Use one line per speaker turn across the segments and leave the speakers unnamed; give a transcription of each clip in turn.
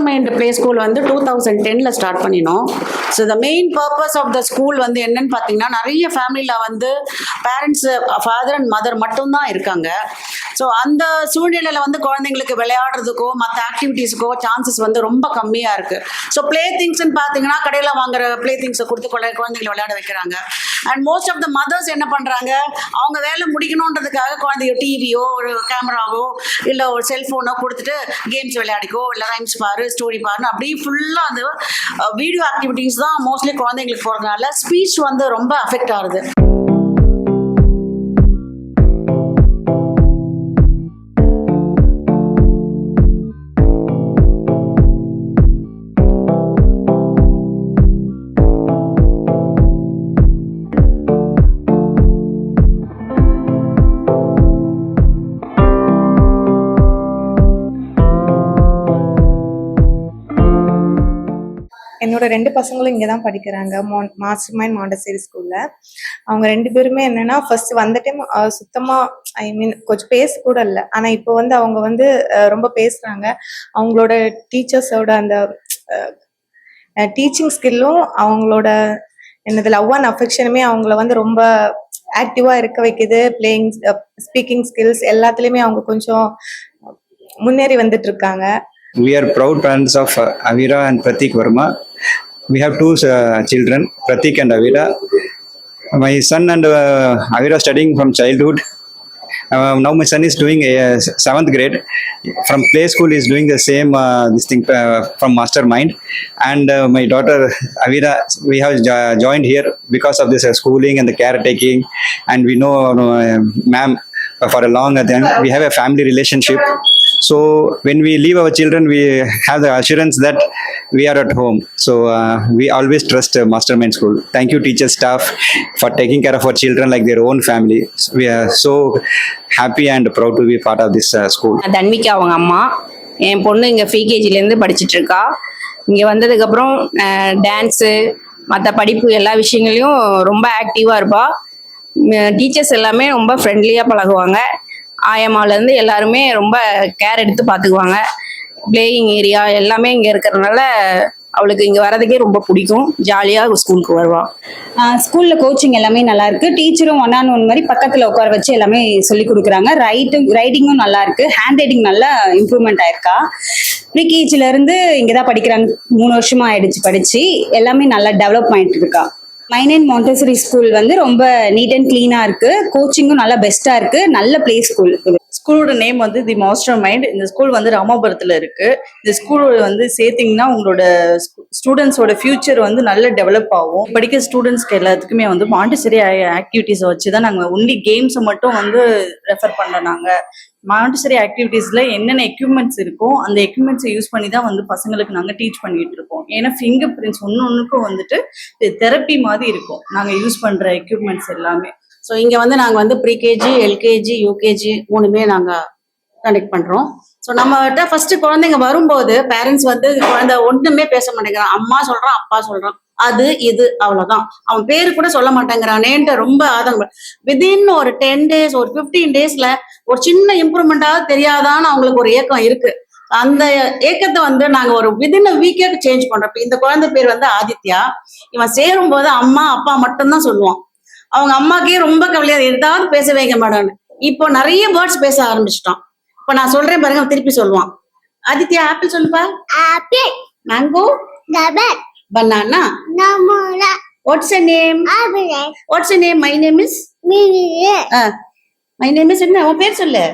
Mind play school வந்து two thousand டென்ல start பண்ணினோம். So the main purpose of the school வந்து என்னன்னு பார்த்தீங்கன்னா நிறைய ஃபேமிலியில் வந்து பேரண்ட்ஸ் ஃபாதர் அண்ட் மதர் மட்டும்தான் இருக்காங்க. ஸோ அந்த சூழ்நிலையில் வந்து குழந்தைங்களுக்கு விளையாடுறதுக்கோ மற்ற ஆக்டிவிட்டீஸுக்கோ சான்சஸ் வந்து ரொம்ப கம்மியாக இருக்குது ஸோ ப்ளே திங்ஸ்ன்னு பார்த்தீங்கன்னா கடையில் வாங்குற ப்ளே திங்ஸை கொடுத்து குழந்தை- குழந்தைங்களை விளையாட வைக்கிறாங்க. And most of the mothers என்ன பண்ணுறாங்க அவங்க வேலை முடிக்கணுன்றதுக்காக குழந்தைய டிவியோ ஒரு கேமராவோ இல்லை ஒரு செல்ஃபோனோ கொடுத்துட்டு கேம்ஸ் விளையாடிக்கோ இல்லை ரைம்ஸ் பாரு ஸ்டோரி பாருன்னு அப்படியே ஃபுல்லாக அந்த uh, வீடியோ ஆக்டிவிட்டீஸ் தான் மோஸ்ட்லி குழந்தைங்களுக்கு போகிறதுனால ஸ்பீச் வந்து ரொம்ப அஃபெக்ட் ஆகுது.
என்னோட ரெண்டு பசங்களும் இங்கே தான் படிக்கிறாங்க. மான் மாஸ்டர் மைண்ட் மாண்டசேரி ஸ்கூலில் அவங்க ரெண்டு பேருமே என்னன்னா ஃபர்ஸ்ட் வந்த டைம் சுத்தமாக ஐ மீன் கொஞ்சம் பேச கூட இல்லை. ஆனால் இப்போ வந்து அவங்க வந்து ரொம்ப பேசுகிறாங்க அவங்களோட டீச்சர்ஸோட அந்த டீச்சிங் ஸ்கில்லும் அவங்களோட என்னது லவ் அண்ட் அஃபெக்ஷனுமே அவங்கள வந்து ரொம்ப ஆக்டிவாக இருக்க வைக்குது. பிளேயிங் ஸ்பீக்கிங் ஸ்கில்ஸ் எல்லாத்துலேயுமே அவங்க கொஞ்சம் முன்னேறி வந்துட்டு இருக்காங்க.
We are proud parents of Avira and Pratik Verma. We have two uh, children, Pratik and Avira. My son and uh, Avira studying from childhood. Uh, now my son is doing a seventh grade. From play school is doing the same uh, this thing uh, from mastermind. And uh, my daughter Avira, we have jo- joined here because of this uh, schooling and the caretaking. And we know uh, ma'am for a long time. We have a family relationship. So when we leave our children, we have the assurance that we are at home. So uh, we always trust uh, Mastermind School. Thank you, teacher staff, for taking care of our children like their own family. We are so happy and proud to be part of this uh, school.
நான் தன்விகா அவங்க அம்மா என் பொண்ணு இங்கே ஃப்ரீகேஜிலேருந்து படிச்சிட்டு இருக்கா இங்கே வந்ததுக்கப்புறம் dance மற்ற படிப்பு எல்லா விஷயங்களையும் ரொம்ப ஆக்டிவாக இருப்பா டீச்சர்ஸ் எல்லாமே ரொம்ப ஃப்ரெண்ட்லியாக பழகுவாங்க ஆயம்மாலேருந்து எல்லாருமே ரொம்ப கேர் எடுத்து பார்த்துக்குவாங்க பிளேயிங் ஏரியா எல்லாமே இங்கே இருக்கிறதுனால அவளுக்கு இங்கே வரதுக்கே ரொம்ப பிடிக்கும். ஜாலியாக ஸ்கூலுக்கு வருவாள்
ஸ்கூல்ல கோச்சிங் எல்லாமே நல்லா இருக்கு. டீச்சரும் ஒன் ஆன் ஒன் மாதிரி பக்கத்துல உட்கார வச்சு எல்லாமே சொல்லி கொடுக்குறாங்க. ரைட்டும் ரைட்டிங்கும் நல்லா இருக்கு. ஹேண்ட் ரைட்டிங் நல்லா இம்ப்ரூவ்மெண்ட் ஆயிருக்கா. ப்ரீகேஜில இருந்து இங்க தான் படிக்கிறாங்க. மூணு வருஷமா ஆயிடுச்சு படிச்சு. எல்லாமே நல்லா டெவலப் ஆயிட்டு இருக்கா. மைனன் மாண்டசரி ஸ்கூல் வந்து ரொம்ப நீட் அண்ட் கிளீனா இருக்கு. கோச்சிங்கும் நல்லா பெஸ்டா இருக்கு. நல்ல பிளே ஸ்கூல்
ஸ்கூலோட நேம் வந்து தி மாஸ்டர் மைண்ட் இந்த ஸ்கூல் வந்து ராமாபுரத்தில் இருக்கு. இந்த ஸ்கூல் வந்து சேர்த்திங்கன்னா உங்களோட ஸ்டூடெண்ட்ஸோட ஃபியூச்சர் வந்து நல்ல டெவலப் ஆகும். படிக்கிற ஸ்டூடெண்ட்ஸ்க்கு எல்லாத்துக்குமே வந்து மாண்டிசரி ஆக்டிவிட்டீஸை வச்சு தான் நாங்கள் ஒன்லி கேம்ஸை மட்டும் வந்து ரெஃபர் பண்ணுறோம் நாங்கள் மாண்டிசரி ஆக்டிவிட்டீஸில் என்னென்ன எக்யூப்மெண்ட்ஸ் இருக்கோ அந்த எக்யூப்மெண்ட்ஸை யூஸ் பண்ணி தான் வந்து பசங்களுக்கு நாங்கள் டீச் பண்ணிட்டு இருக்கோம். ஏன்னா ஃபிங்கர் பிரிண்ட்ஸ் ஒன்று ஒன்றுக்கும் வந்துட்டு தெரப்பி மாதிரி இருக்கும். நாங்கள் யூஸ் பண்ணுற எக்யூப்மெண்ட்ஸ் எல்லாமே.
ஸோ இங்கே வந்து நாங்கள் வந்து ப்ரீகேஜி எல்கேஜி யூகேஜி மூணுமே நாங்கள் கண்டக்ட் பண்ணுறோம் ஸோ நம்மகிட்ட ஃபர்ஸ்ட் குழந்தைங்க வரும்போது பேரண்ட்ஸ் வந்து குழந்தை ஒன்றுமே பேச மாட்டேங்கிறான். அம்மா சொல்கிறான் அப்பா சொல்கிறான் அது இது அவ்வளோதான் அவன் பேரு கூட சொல்ல மாட்டேங்கிறானேன்ட்டு ரொம்ப ஆதங்கம். விதின் ஒரு டென் டேஸ் ஒரு ஃபிஃப்டீன் டேஸ்ல ஒரு சின்ன இம்ப்ரூவ்மெண்ட்டாவது தெரியாதான்னு அவங்களுக்கு ஒரு ஏக்கம் இருக்கு. அந்த ஏக்கத்தை வந்து நாங்க ஒரு விதின் வீக்கே சேஞ்ச் பண்றோம். இந்த குழந்தை பேர் வந்து ஆதித்யா. இவன் சேரும் போது அம்மா அப்பா மட்டும்தான் சொல்லுவான். அவங்க அம்மாக்கே ரொம்ப கவலையா ஏதாவது பேச வைக்க மாட்டான்னு இப்போ நிறைய வேர்ட்ஸ் பேச ஆரம்பிச்சிட்டான். இப்ப நான் சொல்றேன் பாருங்க திருப்பி சொல்லுவான். ஆதித்யா ஆப்பிள் சொல்லுப்பா.
Apple,
mango
rabbit,
banana
namola,
what's name what's name my name is
mini,
my name is என்ன? உன் பேர் சொல்லு.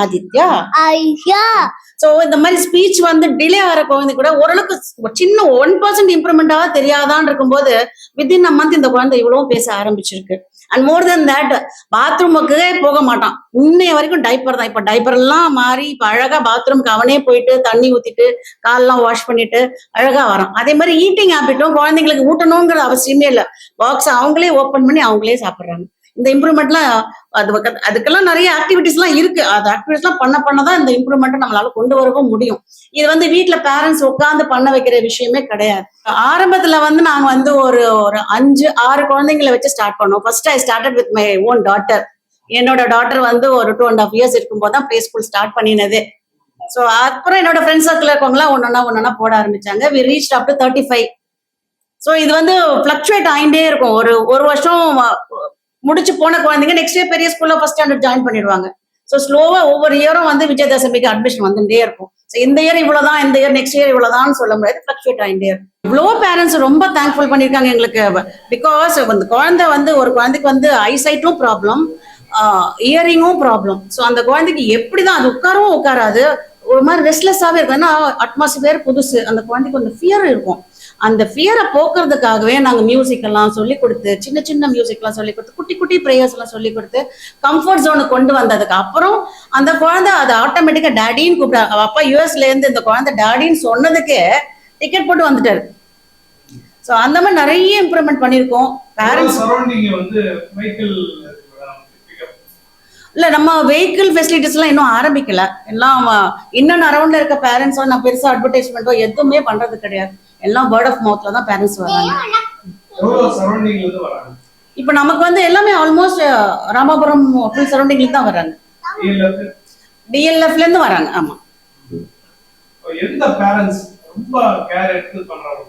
ஆதித்யா.
Aisha,
சோ இந்த மாதிரி ஸ்பீச் வந்து டிலே ஆகிற குழந்தை கூட ஓரளவுக்கு சின்ன ஒன் பர்சன்ட் இம்ப்ரூவ்மெண்டாக தெரியாதான்னு இருக்கும்போது வித்தின் அ மந்த் இந்த குழந்தை இவ்வளவு பேச ஆரம்பிச்சிருக்கு. அண்ட் மோர் தென் தட் பாத்ரூமுக்கு போக மாட்டான். இன்னைய வரைக்கும் டைப்பர் தான். இப்ப டைப்பர் எல்லாம் மாறி இப்ப அழகா பாத்ரூமுக்கு அவனே போயிட்டு தண்ணி ஊத்திட்டு கால்லாம் வாஷ் பண்ணிட்டு அழகா வரான். அதே மாதிரி ஈட்டிங் ஹேபிட்டும் குழந்தைங்களுக்கு ஊட்டணுங்கிற அவசியமே இல்லை. பாக்ஸ் அவங்களே ஓபன் பண்ணி அவங்களே சாப்பிடுறாங்க. இந்த இம்ப்ரூவ்மெண்ட்லாம் அது அதுக்கெல்லாம் நிறைய ஆக்டிவிட்டிஸ் எல்லாம் இருக்கு. அது ஆக்டிவிட்டிஸ் எல்லாம் பண்ண பண்ணதான் இந்த இம்ப்ரூவ்மெண்ட் நம்மளால கொண்டு வரவும் முடியும். இது வந்து வீட்ல பேரண்ட்ஸ் உட்காந்து பண்ண வைக்கிற விஷயமே கிடையாது. ஆரம்பத்துல வந்து நாங்க வந்து ஒரு ஒரு அஞ்சு ஆறு குழந்தைங்களை வச்சு ஸ்டார்ட் பண்ணோம். First I started with my own daughter என்னோட டாட்டர் வந்து ஒரு டூ அண்ட் ஹாஃப் இயர்ஸ் இருக்கும்போது தான் ப்ளே ஸ்கூல் ஸ்டார்ட் பண்ணினது. ஸோ அப்புறம் என்னோட ஃப்ரெண்ட்ஸ் சர்க்கிள் இருக்கவங்களாம் ஒன்னொன்னா ஒன்னொன்னா போட ஆரம்பிச்சாங்க. We reach up to thirty five so இது வந்து ஃப்ளக்சுவேட் ஆகிட்டே இருக்கும். ஒரு ஒரு வருஷம் முடிச்சு போன குழந்தைங்க நெக்ஸ்ட் இயர் பெரிய ஸ்கூல்ல ஃபர்ஸ்ட் ஸ்டாண்டர்ட் ஜாயின் பண்ணிடுவாங்க. ஸோ ஸ்லோவா ஒவ்வொரு இயரும் வந்து விஜயதசமிக்கு அட்மிஷன் வந்துட்டே இருக்கும். ஸோ இந்த இயர் இவ்வளவுதான் இந்த இயர் நெக்ஸ்ட் இயர் இவ்வளவுதான் சொல்ல முடியாது. ஃபிளக்சுவேட் ஆகிட்டே இருக்கும். இவ்வளோ பேரண்ட்ஸ் ரொம்ப தேங்க்ஃபுல் பண்ணியிருக்காங்க எங்களுக்கு. பிகாஸ் அந்த குழந்தை வந்து ஒரு குழந்தைக்கு வந்து ஐசைட்டும் ப்ராப்ளம் இயரிங்கும் ப்ராப்ளம் ஸோ அந்த குழந்தைக்கு எப்படிதான் அது உட்காரவும் உட்காராது. ஒரு மாதிரி ரெஸ்ட்லெஸ்ஸாகவே இருக்கும். ஏன்னா அட்மாஸ்பியர் புதுசு. அந்த குழந்தைக்கு கொஞ்சம் ஃபியர் இருக்கும். அந்த ஃபியரை போக்குறதுக்காகவே நாங்கள் மியூசிக் எல்லாம் சொல்லி கொடுத்து சின்ன சின்ன மியூசிக் எல்லாம் சொல்லி கொடுத்து குட்டி குட்டி ப்ரேயர்ஸ் எல்லாம் சொல்லி கொடுத்து கம்ஃபர்ட் ஜோனுக்கு கொண்டு வந்ததுக்கு அப்புறம் அந்த குழந்தை அதை ஆட்டோமேட்டிக்கா டேடின்னு கூப்பிட்டாங்க அப்பா யூஎஸ்ல இருந்து இந்த குழந்தை டேடின்னு சொன்னதுக்கே டிக்கெட் போட்டு வந்துட்டாரு. ஸோ அந்த மாதிரி நிறைய இம்ப்ரூவ்மெண்ட் பண்ணியிருக்கோம். பேரண்ட்ஸ்
வந்து வெஹிக்கிள்
இல்ல நம்ம வெஹிக்கிள் ஃபெசிலிட்டிஸ் எல்லாம் இன்னும் ஆரம்பிக்கல. எல்லாம் இன்னும் அரௌண்ட்ல இருக்க பேரண்ட்ஸோ நான் பெருசா அட்வர்டைஸ்மெண்ட்டோ எதுவுமே பண்றது கிடையாது. எல்லாம் வேர்ட் ஆஃப் மவுத்ல தான் பேரண்ட்ஸ் வராங்க. இப்போ நமக்கு வந்து எல்லாமே ஆல்மோஸ்ட் ராமாபுரம் ஃபுல் சரௌண்டிங்ல தான் வராங்க.
இல்ல வந்து
டிஎல்எஃப்ல இருந்து வராங்க ஆமா.
எந்த பேரண்ட்ஸ் ரொம்ப கேர் எடுத்து பண்றாங்க?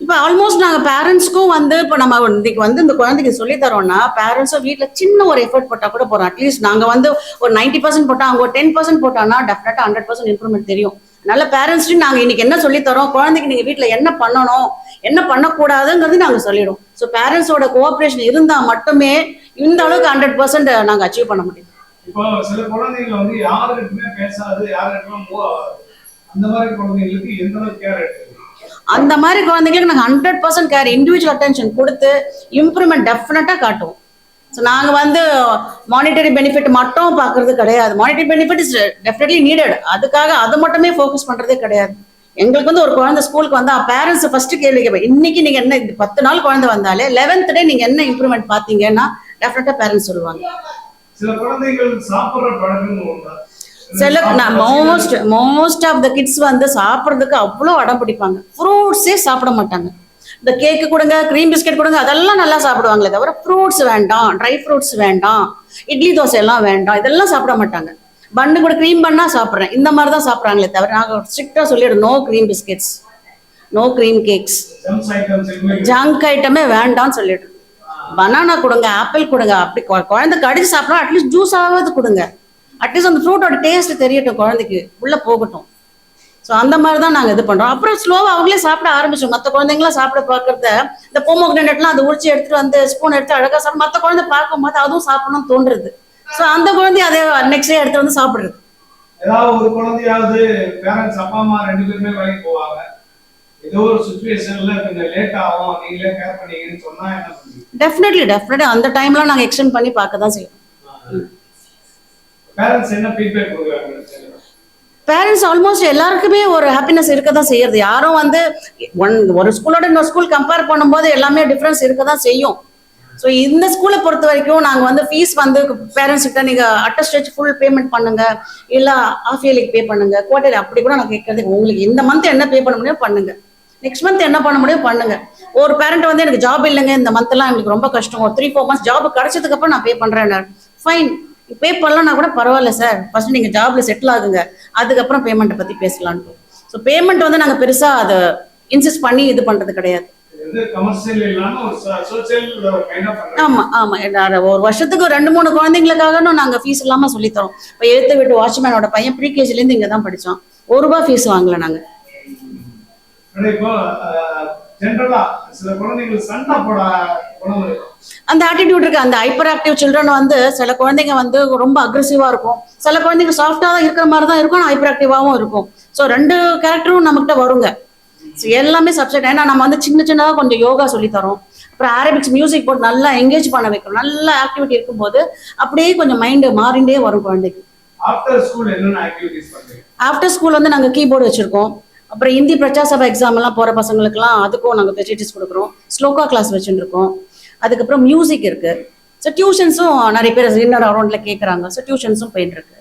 இப்போ ஆல்மோஸ்ட் நாங்கள் பேரண்ட்ஸ்க்கும் வந்து இப்போ நம்ம இன்னைக்கு வந்து இந்த குழந்தைக்கு சொல்லி தரோம்னா பேரண்ட்ஸும் வீட்டில் சின்ன ஒரு எஃபர்ட் போட்டால் கூட போகிறோம் அட்லீஸ்ட் நாங்கள் வந்து ஒரு நைன்டி பர்சன்ட் போட்டால் அவங்க ஒரு டென் பர்சன்ட் போட்டோம்னா டெஃபினட்டாக ஹண்ட்ரட் பர்சன்ட் இம்ப்ரூவ்மெண்ட் தெரியும். நல்ல பேரண்ட்ஸ்ட்டு நாங்கள் இன்னைக்கு என்ன சொல்லி தரோம் குழந்தைக்கு நீங்கள் வீட்டில் என்ன பண்ணணும் என்ன பண்ணக்கூடாதுங்கிறது நாங்கள் சொல்லிடுவோம் ஸோ பேரண்ட்ஸோட கோஆப்ரேஷன் இருந்தால் மட்டுமே இந்த அளவுக்கு ஹண்ட்ரட் பர்சன்ட் நாங்கள் அச்சீவ் பண்ண முடியும்.
இப்போ சில குழந்தைங்க வந்து யாருக்கிட்டுமே பேசாது யாருக்கிட்டுமே மூவ் ஆகாது. அந்த மாதிரி குழந்தைங்களுக்கு எந்த அளவுக்கு கேர் எடுத்து
அந்த மாதிரி குழந்தைங்களுக்கு நாங்கள் hundred percent care individual attention கொடுத்து இம்ப்ரூவ்மெண்ட் டெஃபினட்டாக காட்டுவோம். ஸோ நாங்கள் வந்து மானிட்டரி பெனிஃபிட் மட்டும் பார்க்கறது கிடையாது. Monetary benefit is definitely needed அதுக்காக அது மட்டுமே ஃபோக்கஸ் பண்ணுறதே கிடையாது. எங்களுக்கு வந்து ஒரு குழந்தை ஸ்கூலுக்கு வந்தா பேரண்ட்ஸ் ஃபர்ஸ்ட் கேள்வி கேட்பேன் இன்னைக்கு நீங்க என்ன இது பத்து நாள் குழந்தை வந்தாலே லெவன்த் டே நீங்க என்ன இம்ப்ரூவ்மெண்ட் பாத்தீங்கன்னா டெஃபினட்டா பேரண்ட்ஸ் சொல்லுவாங்க.
சில குழந்தைகள் சாப்பிடுற பழக்கம்
சில most most of the kids வந்து சாப்பிட்றதுக்கு அவ்வளோ அடம் பிடிப்பாங்க. ஃப்ரூட்ஸே சாப்பிட மாட்டாங்க. இந்த கேக்கு கொடுங்க க்ரீம் பிஸ்கெட் கொடுங்க அதெல்லாம் நல்லா சாப்பிடுவாங்களே தவிர ஃப்ரூட்ஸ் வேண்டாம் ட்ரை ஃப்ரூட்ஸ் வேண்டாம் இட்லி தோசை எல்லாம் வேண்டாம் இதெல்லாம் சாப்பிட மாட்டாங்க. பண்ணு கூட க்ரீம் பண்ணா சாப்பிட்றேன். இந்த மாதிரி தான் சாப்பிட்றாங்களே தவிர நாங்கள் ஸ்ட்ரிக்டாக சொல்லிடுறோம் no cream biscuits no cream cakes junk ஐட்டமே வேண்டாம்னு சொல்லிடுறோம் பனானா கொடுங்க ஆப்பிள் கொடுங்க அப்படி குழந்தை கடிச்சு சாப்பிட்றோம் அட்லீஸ்ட் ஜூஸ் ஆகாது கொடுங்க. அட்லீஸ்ட் அந்த ஃப்ரூட்டோட டேஸ்ட் தெரியட்டும் குழந்தைக்கு. உள்ள போகட்டும். ஸோ அந்த மாதிரி தான் நாங்கள் இது பண்றோம். அப்புறம் ஸ்லோவாக அவங்களே சாப்பிட ஆரம்பிச்சோம். மற்ற குழந்தைங்களாம் சாப்பிட பார்க்கறத இந்த போமோகிரனட்லாம் அதை உரிச்சு எடுத்துட்டு வந்து ஸ்பூன் எடுத்து அழகா சாப்பிட மற்ற குழந்தை பார்க்கும்போது அதுவும் சாப்பிடணும்னு தோன்றுறது. ஸோ அந்த குழந்தை அதே நெக்ஸ்ட் டே எடுத்து வந்து சாப்பிடுறது.
ஏதாவது ஒரு குழந்தையாவது பேரண்ட்ஸ் அப்பா அம்மா ரெண்டு பேருமே வேலைக்கு போவாங்க. ஏதோ ஒரு சுச்சுவேஷன்ல கொஞ்சம் லேட் ஆகும். நீங்களே கேர் பண்ணீங்கன்னு சொன்னா என்ன பண்ணுவீங்க?
டெஃபினெட்லி டெஃபினெட்லி அந்த டைம்லாம் நாங்கள் எக்ஸ்டெண்ட் பண்ணி பார்க்க தான் செய்வோம்
பேரண்ட்ஸ் என்ன ஃபீட்பேக் கொடுக்குறாங்க?
பேரண்ட்ஸ் ஆல்மோஸ்ட் எல்லாருக்குமே ஒரு ஹாப்பினஸ் இருக்க தான் செய்யறது யாரும் வந்து ஒன் ஒரு ஸ்கூலோட இன்னொரு ஸ்கூல் கம்பேர் பண்ணும்போது எல்லாமே டிஃப்ரென்ஸ் இருக்க தான் செய்யும். ஸோ இந்த ஸ்கூலை பொறுத்த வரைக்கும் நாங்கள் வந்து ஃபீஸ் வந்து பேரண்ட்ஸ் கிட்ட நீங்கள் அட்டஸ்டேஜ் ஃபுல் பேமெண்ட் பண்ணுங்க. இல்லை ஆஃப் இயர்லிக்கு பே பண்ணுங்க. குவார்டர் அப்படி கூட நான் கேட்கறது உங்களுக்கு இந்த மந்த் என்ன பே பண்ண முடியும் பண்ணுங்க. நெக்ஸ்ட் மந்த் என்ன பண்ண முடியும் பண்ணுங்க. ஒரு பேரண்ட் வந்து எனக்கு ஜாப் இல்லைங்க. இந்த மந்த் எல்லாம் எனக்கு ரொம்ப கஷ்டம். ஒரு த்ரீ ஃபோர் மந்த்ஸ் ஜாப் கிடைச்சதுக்கு அப்புறம் நான் பே பண்றேன் ஃபைன் பே பண்ணலன்னா கூட பரவாயில்ல சார். ஃபர்ஸ்ட் நீங்க ஜாப்ல செட்டில் ஆகுங்க. அதுக்கப்புறம் பேமெண்ட்டை பத்தி பேசலான்ட்டு. ஸோ பேமெண்ட் வந்து நாங்க பெருசா அதை இன்சிஸ்ட் பண்ணி இது பண்றது கிடையாது. ஆமா ஆமா. ஒரு வருஷத்துக்கு ரெண்டு மூணு குழந்தைங்களுக்காக நாங்க ஃபீஸ் இல்லாம சொல்லித் தரோம் இப்போ எழுத்து வீட்டு வாட்ச்மேனோட பையன் ப்ரீகேஜில இருந்து இங்க தான் படிச்சான். ஒரு ரூபாய் ஃபீஸ் வாங்கல நாங்க.
ஜென்ரலா சில குழந்தைகள் சண்டை போட
அந்த ஆட்டிடியூட் இருக்கு. அந்த ஹைப்பர் ஆக்டிவ் சில்ட்ரன் வந்து சில குழந்தைங்க வந்து ரொம்ப அக்ரெசிவா இருக்கும். சில குழந்தைங்க சாஃப்டா தான் இருக்கிற மாதிரி தான் இருக்கும் ஹைப்பர் ஆக்டிவாவும் இருக்கும். ஸோ ரெண்டு கேரக்டரும் நம்மகிட்ட வருங்க. எல்லாமே சப்ஜெக்ட் ஏன்னா நம்ம வந்து சின்ன சின்னதாக கொஞ்சம் யோகா சொல்லி தரோம் அப்புறம் அரபிக்ஸ் மியூசிக் போட்டு நல்லா என்கேஜ் பண்ண வைக்கிறோம் நல்ல ஆக்டிவிட்டி இருக்கும்போது அப்படியே கொஞ்சம் மைண்டு மாறிண்டே வரும் குழந்தைக்கு.
ஆஃப்டர் ஸ்கூல்
வந்து நாங்கள் கீபோர்டு வச்சிருக்கோம். அப்புறம் ஹிந்தி பிரச்சா சபா எக்ஸாம் எல்லாம் போகிற பசங்களுக்குலாம் அதுக்கும் நாங்கள் ஃபெசிலிட்டிஸ் கொடுக்குறோம். ஸ்லோகா கிளாஸ் வச்சுட்டு இருக்கோம் அதுக்கப்புறம் மியூசிக் இருக்கு. ஸோ டியூஷன்ஸும் நிறைய பேர் இன்னர் அரௌண்ட்ல கேட்குறாங்க ஸோ டியூஷன்ஸும் போயிட்டு இருக்கு.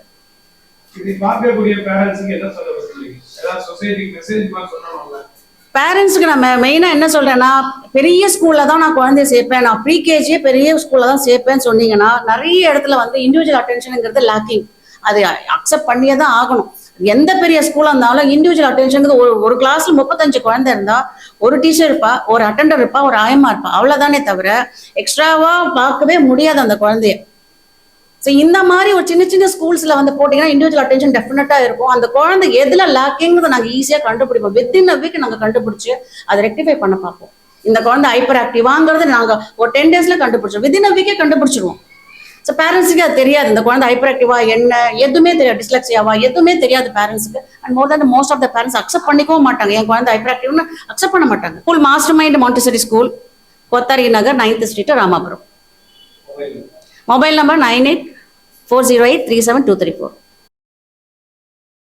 பேரண்ட்ஸுக்கு
நான் மெயினாக என்ன சொல்றேன்னா பெரிய ஸ்கூல்ல தான் நான் குழந்தைய சேர்ப்பேன் நான் ப்ரீகேஜியே பெரிய ஸ்கூல்ல தான் சேர்ப்பேன்னு சொன்னீங்கன்னா நிறைய இடத்துல வந்து இண்டிவிஜுவல் அட்டென்ஷனுங்கிறது லேக்கிங் அது அக்செப்ட் பண்ணியே தான் ஆகணும். எந்த பெரிய ஸ்கூலா இருந்தாலும் இண்டிவிஜுவல் அட்டென்ஷனுக்கு ஒரு ஒரு கிளாஸ்ல முப்பத்தஞ்சு குழந்தை இருந்தா ஒரு டீச்சர் இருப்பா ஒரு அட்டெண்டர் இருப்பா ஒரு ஆயமா இருப்பா அவ்வளவுதானே தவிர எக்ஸ்ட்ராவா பார்க்கவே முடியாது அந்த குழந்தைய. ஸோ இந்த மாதிரி ஒரு சின்ன சின்ன ஸ்கூல்ஸ்ல வந்து போட்டீங்கன்னா இண்டிவிஜுவல் அட்டென்ஷன் டெஃபினட்டா இருக்கும். அந்த குழந்தை எதுல லேக்கிங்கிறத நாங்கள் ஈஸியா கண்டுபிடிப்போம். வித்தின் அ வீக் நாங்கள் கண்டுபிடிச்சு அதை ரெக்டிஃபை பண்ண பார்ப்போம். இந்த குழந்தை ஹைப்பர் ஆக்டிவாங்கிறது நாங்கள் ஒரு டென் டேஸ்ல கண்டுபிடிச்சோம் வித்தின் அ வீக்கே கண்டுபிடிச்சிருவோம். ஸோ பேரண்ட்ஸுக்கு அது தெரியாது. இந்த குழந்தை ஹைப்பர் ஆக்டிவா என்ன எதுவுமே தெரியாது. டிஸ்லெக்சியாவா எதுவுமே தெரியாது பேரண்ட்ஸுக்கு and more than most of the parents accept பண்ணிக்கவும் மாட்டாங்க. என் குழந்தை ஹைப்பர் ஆக்டிவ்னு அக்செப்ட் பண்ண மாட்டாங்க. School master mind montessori school Kothari Nagar ninth street Ramapuram mobile number nine eight four zero eight three seven two three four